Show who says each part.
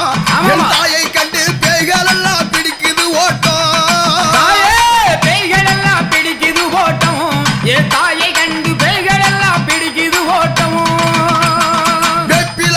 Speaker 1: ஓட்டம் தாயை கண்டு பேய்கள் எல்லாம் பிடிக்குது ஓட்டம்.
Speaker 2: பேய்கள் எல்லாம்